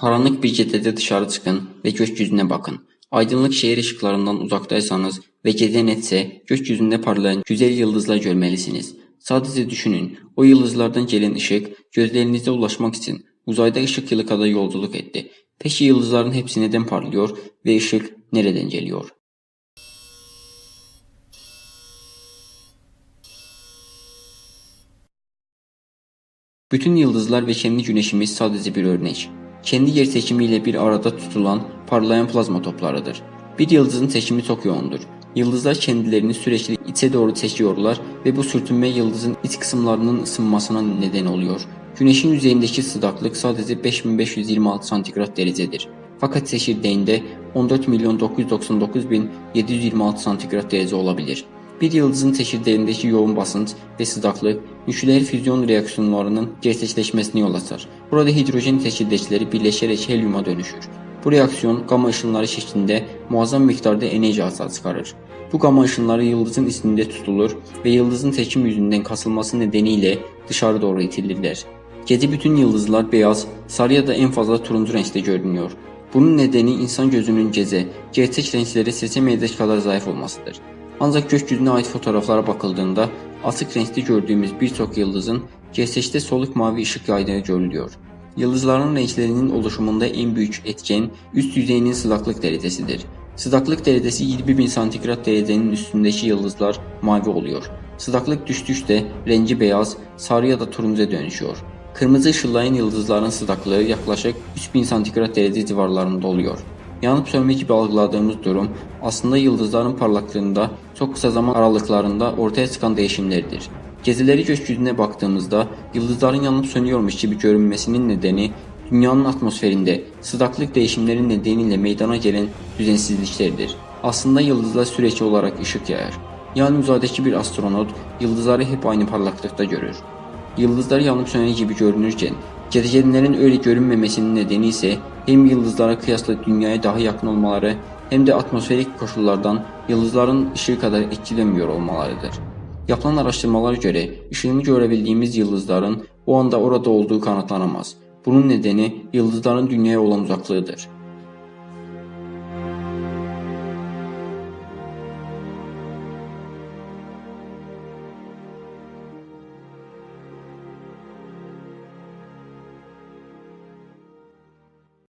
Karanlık bir gecede dışarı çıkın ve gökyüzüne bakın. Aydınlık şehir ışıklarından uzaktaysanız ve gece netse gökyüzünde parlayan güzel yıldızlar görmelisiniz. Sadece düşünün, o yıldızlardan gelen ışık gözlerinize ulaşmak için uzayda ışık yılı kadar yolculuk etti. Peki yıldızların hepsi neden parlıyor ve ışık nereden geliyor? Bütün yıldızlar ve kendi güneşimiz sadece bir örnek. Kendi yer seçimiyle bir arada tutulan parlayan plazma toplarıdır. Bir yıldızın seçimi çok yoğundur. Yıldızlar kendilerini sürekli içe doğru çekiyorlar ve bu sürtünme yıldızın iç kısımlarının ısınmasına neden oluyor. Güneşin yüzeyindeki sıcaklık sadece 5526 santigrat derecedir. Fakat çekirdeğinde 14 milyon 999 bin 726 santigrat derece olabilir. Bir yıldızın çekirdeğindeki yoğun basınç ve sıcaklık nükleer füzyon reaksiyonlarının gerçekleşmesine yol açar. Burada hidrojen çekirdekleri birleşerek helyuma dönüşür. Bu reaksiyon gama ışınları şeklinde muazzam miktarda enerji açığa çıkarır. Bu gama ışınları yıldızın içinde tutulur ve yıldızın çekim yüzünden kasılması nedeniyle dışarı doğru itilirler. Gece bütün yıldızlar beyaz, sarı ya da en fazla turuncu renkte görünüyor. Bunun nedeni insan gözünün gece, gerçek renkleri seçemeyecek kadar zayıf olmasıdır. Ancak gökyüzüne ait fotoğraflara bakıldığında açık renkte gördüğümüz birçok yıldızın gerçekte soluk mavi ışık yaydığı görülüyor. Yıldızların renklerinin oluşumunda en büyük etken üst yüzeyinin sıcaklık derecesidir. Sıcaklık derecesi 20.000 santigrat derecenin üstündeki yıldızlar mavi oluyor. Sıcaklık düştükçe rengi beyaz, sarı ya da turuncuya dönüşüyor. Kırmızı ışınlayan yıldızların sıcaklığı yaklaşık 3000 santigrat derece civarlarında oluyor. Yanıp sönme gibi algıladığımız durum aslında yıldızların parlaklığında çok kısa zaman aralıklarında ortaya çıkan değişimlerdir. Gezileri gökyüzüne baktığımızda yıldızların yanıp sönüyormuş gibi görünmesinin nedeni dünyanın atmosferinde sıcaklık değişimleri nedeniyle meydana gelen düzensizliklerdir. Aslında yıldızlar sürekli olarak ışık yayar. Yani uzaydaki bir astronot yıldızları hep aynı parlaklıkta görür. Yıldızlar yanıp sönen gibi görünürken gezegenlerin öyle görünmemesinin nedeni ise hem yıldızlara kıyasla dünyaya daha yakın olmaları hem de atmosferik koşullardan yıldızların ışığı kadar etkilenmiyor olmalarıdır. Yapılan araştırmalara göre ışığını görebildiğimiz yıldızların o anda orada olduğu kanıtlanamaz. Bunun nedeni yıldızların dünyaya olan uzaklığıdır.